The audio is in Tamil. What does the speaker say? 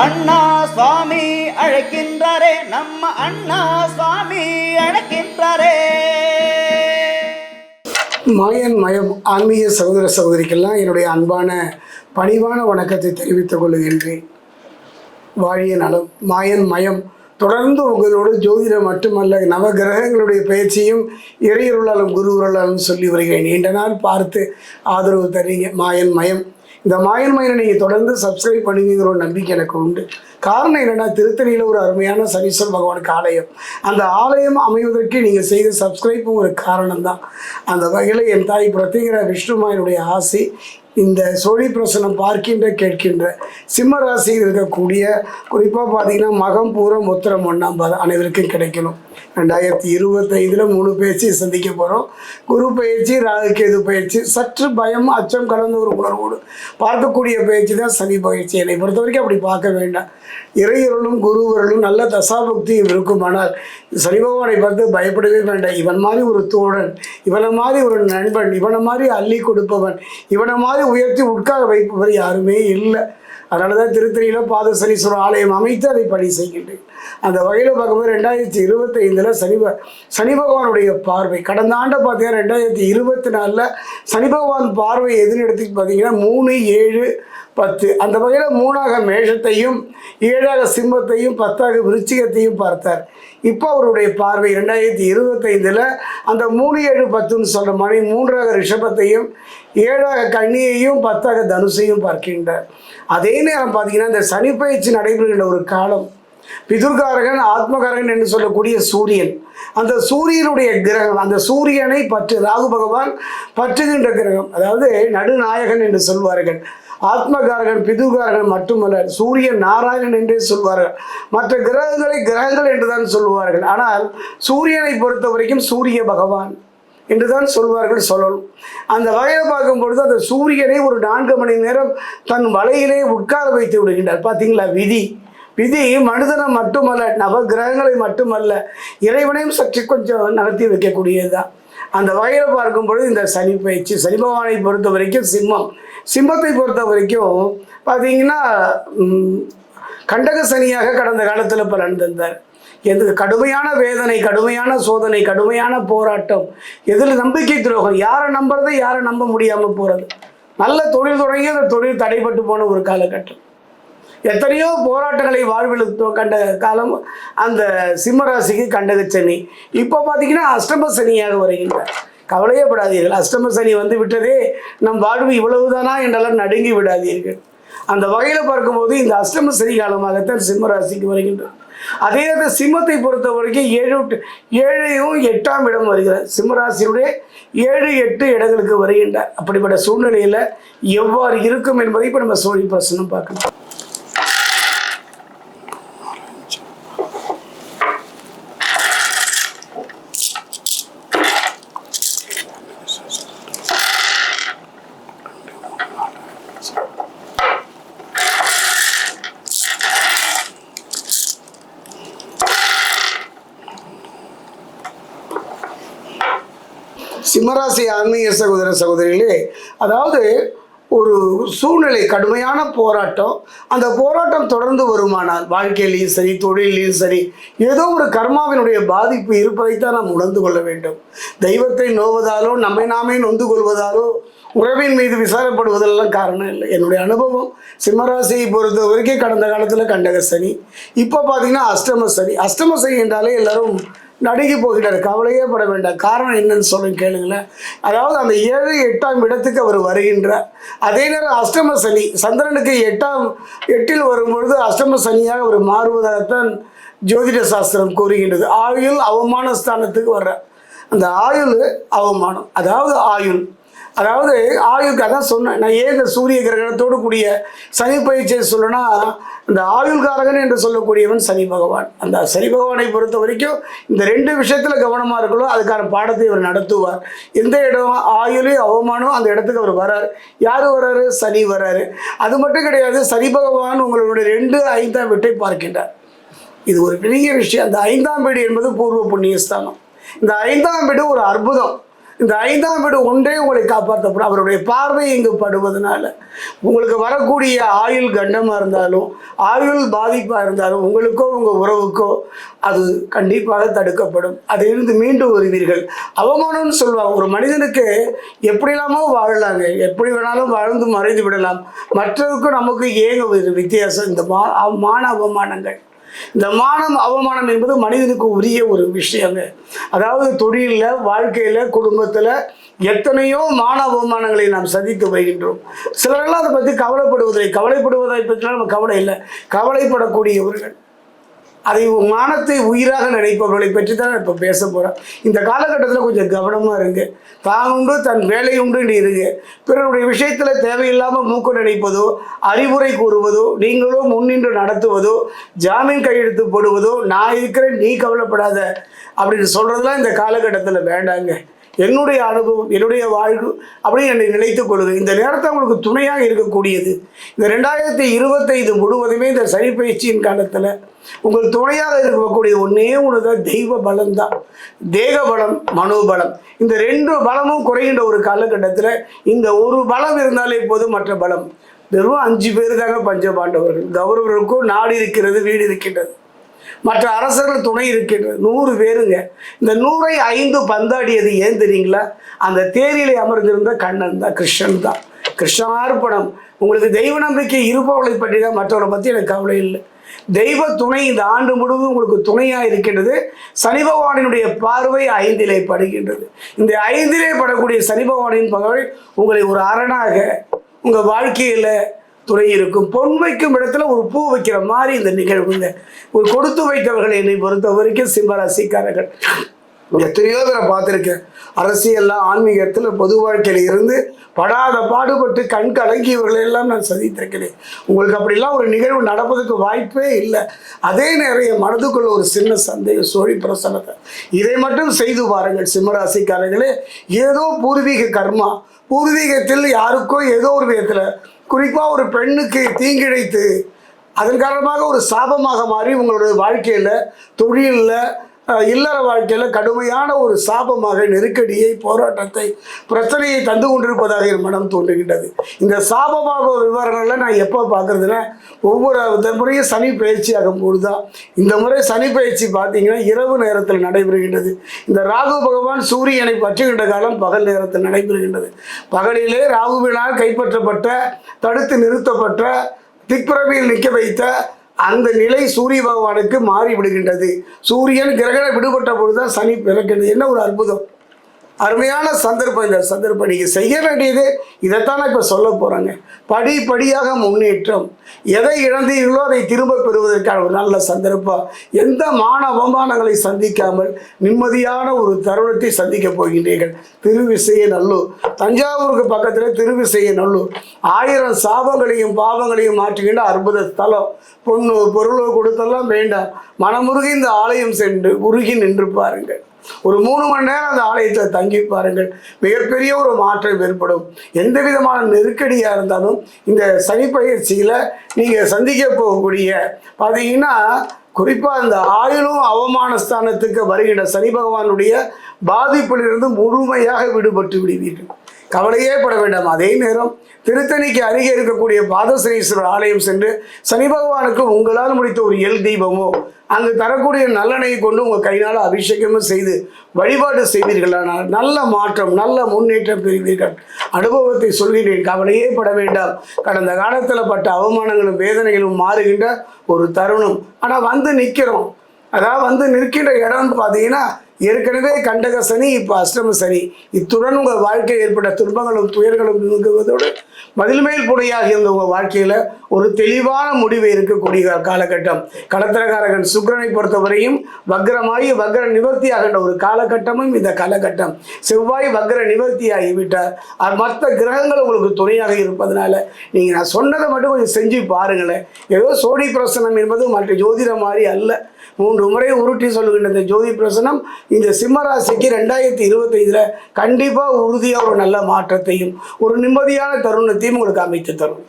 அண்ணா சுவாமி அழைக்கின்றாரே நம்ம அண்ணா சுவாமி அழைக்கின்றாரே. மாயன் மயம் ஆன்மீக சகோதர சகோதரிக்கெல்லாம் என்னுடைய அன்பான பணிவான வணக்கத்தை தெரிவித்துக் கொள்கின்றேன். வாழிய நலம் மாயன் மயம் தொடர்ந்து உங்களோடு ஜோதிடம் மட்டுமல்ல நவ கிரகங்களுடைய பயிற்சியும் இறையருளாலும் குருவுருளாலும் சொல்லி வருகிறேன். நீண்ட நாள் பார்த்து ஆதரவு தரீங்க மாயன் மயம். இந்த மாயன் மயனை நீங்கள் தொடர்ந்து சப்ஸ்கிரைப் பண்ணுவீங்கிற ஒரு நம்பிக்கை எனக்கு உண்டு. காரணம் என்னென்னா திருத்தணியில் ஒரு அருமையான சனீஸ்வரன் பகவானுக்கு ஆலயம். அந்த ஆலயம் அமைவதற்கு நீங்கள் செய்த சப்ஸ்கிரைப்பும் ஒரு காரணம் தான் அந்த வகையில் என் தாய் பிரத்யேகர விஷ்ணுமாயனுடைய ஆசை இந்த சோழி பிரசனம் பார்க்கின்ற கேட்கின்ற சிம்ம ராசியில் இருக்கக்கூடிய குறிப்பாக பார்த்தீங்கன்னா மகம் பூரம் உத்தரம் ஒன்றாம் பாதம் அனைவருக்கும் கிடைக்கணும். ரெண்டாயிரத்தி இருபத்தைந்தில் மூணு பயிற்சி சந்திக்க போகிறோம் குரு பயிற்சி ராகுகேது பயிற்சி சற்று பயம் அச்சம் கலந்த ஒரு உணர்வோடு பார்க்கக்கூடிய பயிற்சி தான் சனி பயிற்சி. என்னை பொறுத்த வரைக்கும் அப்படி பார்க்க வேண்டாம். இறையருளும் குருவருளும் நல்ல தசாபக்தியும் இருக்குமானால் சனி பகவானை பார்த்து பயப்படவே வேண்டாம். இவன் மாதிரி ஒரு தோழன் இவனை மாதிரி ஒரு நண்பன் இவனை மாதிரி அள்ளி கொடுப்பவன் இவனை மாதிரி உயர்த்தி உட்கார வைப்பவர் யாருமே இல்லை. அதனால தான் திருத்தணியில் பாதசனீஸ்வரர் ஆலயம் அமைத்து அதை பணி செய்கின்றேன். அந்த வகையில் பார்க்கும்போது ரெண்டாயிரத்தி இருபத்தைந்தில் சனி ப- சனி பகவானுடைய பார்வை கடந்த ஆண்டை பார்த்தீங்கன்னா ரெண்டாயிரத்தி இருபத்தி நாலில் சனி பகவான் பார்வை எதுன்னு எடுத்துக்கு பார்த்தீங்கன்னா மூணு ஏழு பத்து. அந்த வகையில் மூணாக மேஷத்தையும் ஏழாக சிம்மத்தையும் பத்தாக விருச்சிகத்தையும் பார்த்தார். இப்போ அவருடைய பார்வை ரெண்டாயிரத்தி இருபத்தைந்தில் அந்த மூணு ஏழு பத்துன்னு சொல்கிற மாதிரி மூன்றாக ரிஷபத்தையும் ஏழாக கன்னியையும் பத்தாக தனுசையும் பார்க்கின்றார். அதே நேரம் பார்த்தீங்கன்னா இந்த சனி பயிற்சி நடைபெறுகின்ற ஒரு காலம். பிதுர்காரகன் ஆத்மகாரகன் என்று சொல்லக்கூடிய சூரியன். அந்த சூரியனுடைய கிரகம் அந்த சூரியனை பற்று ராகு பகவான் பற்றுகின்ற கிரகம். அதாவது நடுநாயகன் என்று சொல்வார்கள். ஆத்மகாரகன் பிதுகாரகன் மட்டுமல்ல சூரியன் நாராயணன் என்றே சொல்வார்கள். மற்ற கிரகங்களை கிரகங்கள் என்றுதான் சொல்வார்கள் ஆனால் சூரியனை பொறுத்த வரைக்கும் சூரிய பகவான். என்றுதான் சொல்வார்கள் சொல்லணும். அந்த வகையில் பார்க்கும் பொழுது அந்த சூரியனை ஒரு நான்கு மணி நேரம் தன் வலையிலே உட்கார வைத்து விடுகின்றார். பார்த்தீங்களா? விதி. விதி மனிதனை மட்டுமல்ல நவ கிரகங்களை மட்டுமல்ல இறைவனையும் சற்று கொஞ்சம் நடத்தி வைக்கக்கூடியது தான் அந்த வகையில் பார்க்கும் பொழுது இந்த சனி பயிற்சி சனி பகவானை பொறுத்த வரைக்கும் சிம்மம். சிம்மத்தை பொறுத்த வரைக்கும் பார்த்தீங்கன்னா கண்டக சனியாக கடந்த காலத்தில் பலன் தந்தார். எது கடுமையான வேதனை கடுமையான சோதனை கடுமையான போராட்டம் எதில் நம்பிக்கை துரோகம் யாரை நம்புறது யாரை நம்ப முடியாமல் போகிறது நல்ல தொழில் தொடங்கி அந்த தொழில் தடைப்பட்டு போன ஒரு காலகட்டம். எத்தனையோ போராட்டங்களை வாழ்வில் கண்ட காலம் அந்த சிம்மராசிக்கு கண்டக சனி. இப்போ பார்த்தீங்கன்னா அஷ்டம சனியாக வருகின்றார். கவலையப்படாதீர்கள் அஷ்டம சனி வந்து விட்டதே நம் வாழ்வு இவ்வளவுதானா என்றெல்லாம் நடுங்கி விடாதீர்கள். அந்த வகையில் பார்க்கும்போது இந்த அஷ்டம சனி காலமாகத்தான் சிம்மராசிக்கு வருகின்றது. அதே அந்த சிம்மத்தை பொறுத்த வரைக்கும் ஏழு ஏழையும் எட்டாம் இடம் வருகிறார். சிம்மராசியுடைய ஏழு எட்டு இடங்களுக்கு வருகின்றார். அப்படிப்பட்ட சூழ்நிலையில் எவ்வாறு இருக்கும் என்பதை இப்போ நம்ம சோழி பிரசனம் பார்க்கலாம். சிம்மராசி ஆன்மீக சகோதர சகோதரிகளே அதாவது ஒரு சூழ்நிலை கடுமையான போராட்டம். அந்த போராட்டம் தொடர்ந்து வருமானால் வாழ்க்கையிலையும் சரி தொழிலையும் சரி ஏதோ ஒரு கர்மாவினுடைய பாதிப்பு இருப்பதைத்தான் நாம் உணர்ந்து கொள்ள வேண்டும். தெய்வத்தை நோவதாலோ நம்மை நாமே நொந்து கொள்வதாலோ உறவின் மீது விசாரப்படுவதெல்லாம் காரணம் இல்லை. என்னுடைய அனுபவம் சிம்மராசியை பொறுத்த வரைக்கும் கடந்த காலத்தில் கண்டக சனி இப்போ பார்த்தீங்கன்னா அஷ்டம சனி. அஷ்டம சனி என்றாலே எல்லாரும் நடுங்கி போகிறார் கவலையே பட வேண்டாம். காரணம் என்னன்னு சொல்லுங்க கேளுங்களேன். அதாவது அந்த ஏழு எட்டாம் இடத்துக்கு அவர் வருகின்றார். அதே நேரம் அஷ்டம சனி சந்திரனுக்கு எட்டாம் எட்டில் வரும்பொழுது அஷ்டம சனியாக அவர் மாறுவதாகத்தான் ஜோதிட சாஸ்திரம் கூறுகின்றது. ஆயுள் அவமான ஸ்தானத்துக்கு வர்ற அந்த ஆயுள் அவமானம். அதாவது ஆயுள். அதாவது ஆயுள் அதான் சொன்னேன். நான் ஏன் இந்த சூரிய கிரகணத்தோடு கூடிய சனி பயிற்சியை சொல்லணும்னா இந்த ஆயுள்காரகன் என்று சொல்லக்கூடியவன் சனி பகவான். அந்த சனி பகவானை பொறுத்த வரைக்கும் இந்த ரெண்டு விஷயத்தில் கவனமாக இருக்கணும். அதுக்கான பாடத்தை இவர் நடத்துவார். எந்த இடம் ஆயுளே அவமானம் அந்த இடத்துக்கு அவர் வரார். யார் வராரு? சனி வராரு. அது மட்டும் கிடையாது சனி பகவான் உங்களுடைய ரெண்டு ஐந்தாம் வீட்டை பார்க்கின்றார். இது ஒரு பெரிய விஷயம். அந்த ஐந்தாம் வீடு என்பது பூர்வ புண்ணியஸ்தானம். இந்த ஐந்தாம் வீடு ஒரு அற்புதம். இந்த ஐந்தாம் வீடு ஒன்றே உங்களை காப்பாற்றப்படும். அவருடைய பார்வை இங்கு படுவதனால. உங்களுக்கு வரக்கூடிய ஆயுள் கண்டமாக இருந்தாலும் ஆயுள் பாதிப்பாக இருந்தாலும் உங்களுக்கோ உங்கள் உறவுக்கோ அது கண்டிப்பாக தடுக்கப்படும். அதிலிருந்து மீண்டும் வருவீர்கள். அவமானம்னு சொல்லுவாங்க. ஒரு மனிதனுக்கு எப்படிலாமோ வாழலாங்க. எப்படி வேணாலும் வாழ்ந்து மறைந்து விடலாம். மற்றவருக்கும் நமக்கு ஏங்க ஒரு வித்தியாசம். இந்த மா மான அவமானங்கள். இந்த மானம் அவமானம் என்பது மனிதனுக்கு உரிய ஒரு விஷயங்க. அதாவது தொழிலில் வாழ்க்கையில் குடும்பத்தில் எத்தனையோ மான அவமானங்களை நாம் சந்தித்து வருகின்றோம். சிலரெல்லாம் அதை பற்றி கவலைப்படுவதில்லை. கவலைப்படுவதை பற்றினா நம்ம கவலை இல்லை. கவலைப்படக்கூடியவர்கள். அதை மானத்தை உயிராக நினைப்பவர்களை பற்றி தான் இப்போ பேச போகிறேன் இந்த காலகட்டத்தில் கொஞ்சம் கவனமாக இருங்க. தான் உண்டு தன் வேலை உண்டு இருங்க. பிறருடைய விஷயத்தில் தேவையில்லாமல் மூக்கு நினைப்பதோ அறிவுரை கூறுவதோ நீங்களோ முன்னின்று நடத்துவதோ ஜாமீன் கையெழுத்து போடுவதோ நான் இருக்கிறேன் நீ கவலைப்படாத. அப்படின்னு சொல்கிறதுலாம் இந்த காலகட்டத்தில் வேண்டாங்க. என்னுடைய அனுபவம் என்னுடைய வாழ்வு அப்படின்னு என்னை நினைத்துக் கொள்ளுது. இந்த நேரத்தை உங்களுக்கு துணையாக இருக்கக்கூடியது. இந்த ரெண்டாயிரத்தி இருபத்தைந்து முழுவதுமே இந்த சனி பயிற்சியின் காலத்தில் உங்கள் துணையாக இருக்கக்கூடிய ஒன்றே ஒன்று தான் தெய்வ பலம் தான். தேக பலம் மனோபலம் இந்த ரெண்டு பலமும் குறைகின்ற ஒரு காலகட்டத்தில் இந்த ஒரு பலம் இருந்தாலே போதும் மற்ற பலம். வெறும் அஞ்சு பேர் தாங்க பஞ்சபாண்டவர்கள். கௌரவர்களுக்கும் நாடு இருக்கிறது வீடு இருக்கின்றது. மற்ற அரசர்கள் துணை இருக்கின்றது நூறு பேருங்க. இந்த நூறை ஐந்து பந்தாடியது ஏன் தெரியுங்களா? அந்த தேரியிலே அமர்ந்திருந்த கண்ணன் தான் கிருஷ்ணன் தான். கிருஷ்ணார்ப்பணம் உங்களுக்கு தெய்வ நம்பிக்கை இருப்பவர்களை பற்றி தான் மற்றவரை பற்றி எனக்கு கவலை இல்லை. தெய்வ துணை இந்த ஆண்டு முழுவதும் உங்களுக்கு துணையாக இருக்கின்றது. சனி பகவானினுடைய பார்வை ஐந்திலே படுகின்றது. இந்த ஐந்திலே படக்கூடிய சனி பகவானின் பகவை உங்களை ஒரு அரணாக உங்கள் வாழ்க்கையில் துணை இருக்கும். பொன் வைக்கும் இடத்துல ஒரு பூ வைக்கிற மாதிரி இந்த நிகழ்வுங்க ஒரு கொடுத்து வைத்தவர்கள் என்னை பொறுத்த வரைக்கும் சிம்மராசிக்காரர்கள் எத்தனையோ பேரை பார்த்துருக்கேன். அரசியல்ல ஆன்மீகத்தில் பொது வாழ்க்கையில் இருந்து படாத பாடுபட்டு கண் கலங்கியவர்களை எல்லாம் நான் சந்தித்திருக்கிறேன். உங்களுக்கு அப்படிலாம் ஒரு நிகழ்வு நடப்பதற்கு வாய்ப்பே இல்லை. அதே நேரம் என் மனதுக்குள்ள ஒரு சின்ன சந்தேகம் சோழி பிரசனத்தை இதை மட்டும் செய்து பாருங்கள் சிம்மராசிக்காரர்களே ஏதோ பூர்வீக கர்மா. பூர்வீகத்தில் யாருக்கோ ஏதோ ஒரு விதத்தில் குறிப்பாக ஒரு பெண்ணுக்கு தீங்கிழைத்து அதன் காரணமாக ஒரு சாபமாக மாறி உங்களுடைய வாழ்க்கையில் தொழிலில் இல்லற வாழ்க்கையில் கடுமையான ஒரு சாபமாக நெருக்கடியை போராட்டத்தை பிரச்சனையை தந்து கொண்டிருப்பதாக என் மனம் தோன்றுகின்றது. இந்த சாபமாக ஒரு விவரங்களை நான் எப்போ பார்க்குறதுன்னா ஒவ்வொரு முறையும் சனி பயிற்சி ஆகும்போது தான் இந்த முறை சனி பயிற்சி பார்த்தீங்கன்னா இரவு நேரத்தில் நடைபெறுகின்றது. இந்த ராகு பகவான் சூரியனை பற்றுகின்ற காலம் பகல் நேரத்தில் நடைபெறுகின்றது. பகலிலே ராகுவினால் கைப்பற்றப்பட்ட தடுத்து நிறுத்தப்பட்ட திக்பிரவியில் நிற்க வைத்த அந்த நிலை சூரிய பகவானுக்கு மாறி விடுகின்றது சூரியன் கிரகணம் விடுபட்ட பொழுதுதான் சனி பிறக்கின்றது. என்ன ஒரு அற்புதம்? அருமையான சந்தர்ப்பம் இந்த சந்தர்ப்பம். நீங்கள் செய்ய வேண்டியது இதைத்தான் இப்போ சொல்ல போகிறாங்க படி படியாக முன்னேற்றம். எதை இழந்தீர்களோ அதை திரும்ப பெறுவதற்கான ஒரு நல்ல சந்தர்ப்பம். எந்த மான அவமானங்களை சந்திக்காமல் நிம்மதியான ஒரு தருணத்தை சந்திக்க போகின்றீர்கள். திருவிசைய நல்லூர். தஞ்சாவூருக்கு பக்கத்தில் திருவிசைய நல்லூர். ஆயிரம் சாபங்களையும் பாவங்களையும் மாற்றுகின்ற அற்புத ஸ்தலம். பொண்ணு பொருளோ கொடுத்தெல்லாம் வேண்டாம். மனமுருகி இந்த ஆலயம் சென்று உருகி நின்று பாருங்கள். ஒரு மூணு மணி நேரம் அந்த ஆலயத்தில் தங்கி பாருங்கள். மிகப்பெரிய ஒரு மாற்றம் ஏற்படும். எந்த விதமான நெருக்கடியாக இருந்தாலும் இந்த சனி பயிற்சியில் நீங்கள் சந்திக்க போகக்கூடிய பார்த்தீங்கன்னா குறிப்பாக இந்த ஆயுளும் அவமானஸ்தானத்துக்கு வருகின்ற சனி பகவானுடைய பாதிப்பிலிருந்து முழுமையாக விடுபட்டு விடுவீர்கள். கவலையே பட வேண்டாம். அதே நேரம் திருத்தணிக்கு அருகே இருக்கக்கூடிய பாதசனீஸ்வரர் ஆலயம் சென்று சனி பகவானுக்கு உங்களால் முடித்த ஒரு எல் தீபமோ அங்கு தரக்கூடிய நல்லெண்ணெயை கொண்டு உங்கள் கையினால் அபிஷேகமும் செய்து வழிபாடு செய்வீர்களானால் நல்ல மாற்றம் நல்ல முன்னேற்றம் பெறுவீர்கள். அனுபவத்தை சொல்கிறேன். கவலையே பட வேண்டாம். கடந்த காலத்தில் பட்ட அவமானங்களும் வேதனைகளும் மாறுகின்ற ஒரு தருணம். ஆனால் வந்து நிற்கிறோம் அதாவது வந்து நிற்கின்ற இடம்னு பார்த்தீங்கன்னா ஏற்கனவே கண்டக சனி இப்போ அஷ்டம சனி. இத்துடன் உங்கள் வாழ்க்கையில் ஏற்பட்ட துன்பங்களும் துயர்களும் நீங்குவதோடு மதில்மேல் புடையாக இருந்த உங்கள் வாழ்க்கையில் ஒரு தெளிவான முடிவு இருக்கக்கூடிய காலகட்டம். கடத்திரகாரகன் சுக்கிரனை பொறுத்தவரையும் வக்ரமாகி வக்ர நிவர்த்தியாகின்ற ஒரு காலகட்டமும் இந்த காலகட்டம். செவ்வாய் வக்ர நிவர்த்தி ஆகிவிட்டார் மற்ற கிரகங்கள் உங்களுக்கு துணையாக இருப்பதனால நீங்கள் நான் சொன்னதை மட்டும் கொஞ்சம் செஞ்சு பாருங்களேன். ஏதோ சோடி பிரசனம் என்பது மற்ற ஜோதிடம் மாதிரி அல்ல. மூன்று முறை உருட்டி சொல்லுகின்ற இந்த ஜோதி பிரசனம் இந்த சிம்மராசிக்கு ரெண்டாயிரத்தி இருபத்தைந்தில் கண்டிப்பாக உறுதியாக ஒரு நல்ல மாற்றத்தையும் ஒரு நிம்மதியான தருணத்தையும் உங்களுக்கு அமைத்து தரும்.